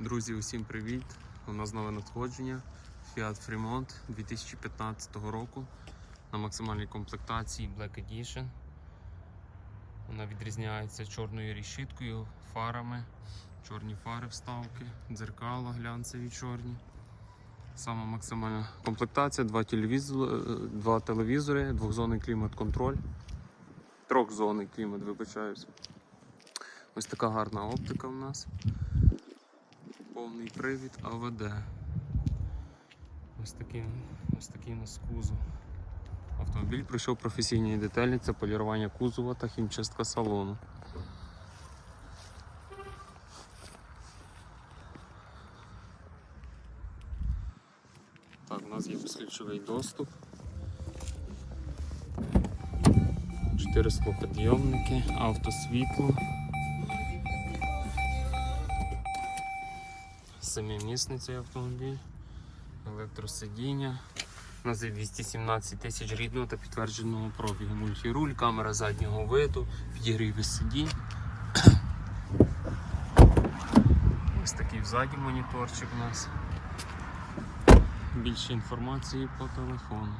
Друзі, усім привіт! У нас нове надходження Fiat Fremont 2015 року на максимальній комплектації Black Edition. Вона відрізняється чорною решіткою, фарами, чорні фари вставки, дзеркала глянцеві чорні. Сама максимальна комплектація, два, телевізори, два телевізори, двохзонний клімат-контроль, трьохзонний клімат, вибачаюсь. Ось така гарна оптика у нас. Повний привід АВД. Ось такий, ось такий у нас кузов. Автомобіль пройшов професійні деталі, це полірування кузова та хімчистка салону. Так, у нас є безключовий доступ. Чотири склоподйомники, автосвітло. Семимісний цей автомобіль, електросидіння. У нас є 217 тисяч рідного та підтвердженого пробігу. Мультируль, камера заднього виду, підігріви сидінь. Ось такий взаді моніторчик у нас. Більше інформації по телефону.